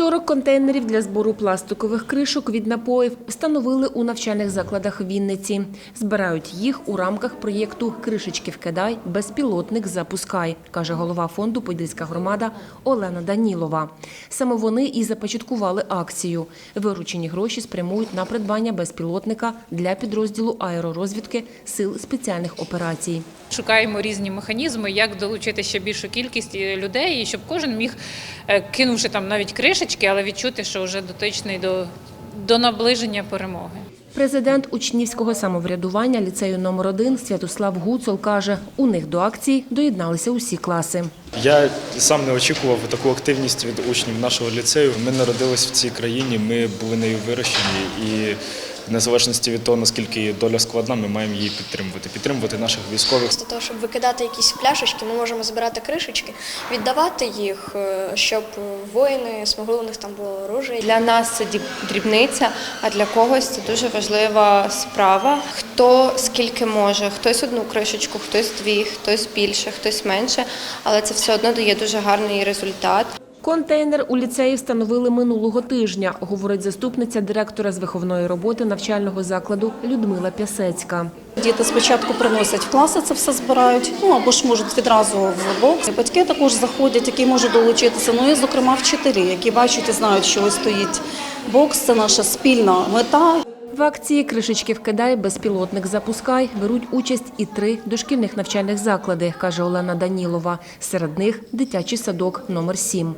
40 контейнерів для збору пластикових кришок від напоїв встановили у навчальних закладах Вінниці. Збирають їх у рамках проєкту «Кришечки вкидай, безпілотник запускай», каже голова фонду «Подільська громада» Олена Данілова. Саме вони і започаткували акцію. Виручені гроші спрямують на придбання безпілотника для підрозділу аеророзвідки Сил спеціальних операцій. Шукаємо різні механізми, як долучити ще більшу кількість е, людей, і щоб кожен міг, е, кинувши там навіть кришечки, але відчути, що вже дотичний до, до наближення перемоги. Президент учнівського самоврядування ліцею номер 1 Святослав Гуцул каже, у них до акції доєдналися усі класи. Я сам не очікував таку активність від учнів нашого ліцею. Ми народились в цій країні, ми були нею вирощені, і незалежності від того, наскільки доля складна, ми маємо її підтримувати. Підтримувати наших військових. Для того, щоб викидати якісь пляшечки, ми можемо збирати кришечки, віддавати їх, е, щоб воїни змогли у них там було оружие. Для нас це дрібниця, а для когось це дуже важлива справа. Хто скільки може, хтось одну кришечку, хтось дві, хтось більше, хтось менше, але це все одно дає дуже гарний результат. Контейнер у ліцеї встановили минулого тижня, говорить заступниця директора з виховної роботи навчального закладу Людмила Пясецька. Діти спочатку приносять в класи, це все збирають, ну або ж можуть відразу в бокс. Батьки також заходять, які можуть долучитися. Ну і зокрема вчителі, які бачать і знають, що ось стоїть бокс. Це наша спільна мета. В акції «Кришечки вкидай, безпілотник запускай» беруть участь і три дошкільних навчальних заклади, каже Олена Данілова. Серед них дитячий садок номер 7.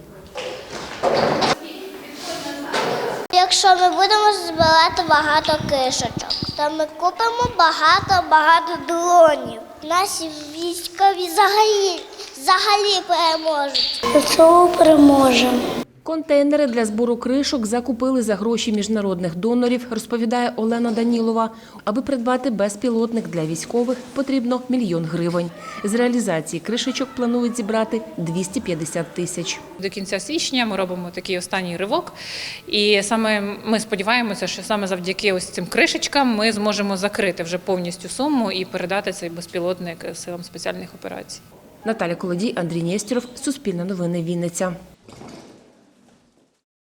Якщо ми будемо збирати багато кишечок, то ми купимо багато-багато дронів. Наші військові взагалі, взагалі переможуть. Цього переможемо. Контейнери для збору кришок закупили за гроші міжнародних донорів, розповідає Олена Данілова. Аби придбати безпілотник для військових, потрібно мільйон гривень. З реалізації кришечок планують зібрати 250 тисяч. До кінця січня ми робимо такий останній ривок, і саме ми сподіваємося, що саме завдяки ось цим кришечкам ми зможемо закрити вже повністю суму і передати цей безпілотник силам спеціальних операцій. Наталя Колодій, Андрій Нєстєров, Суспільне новини, Вінниця.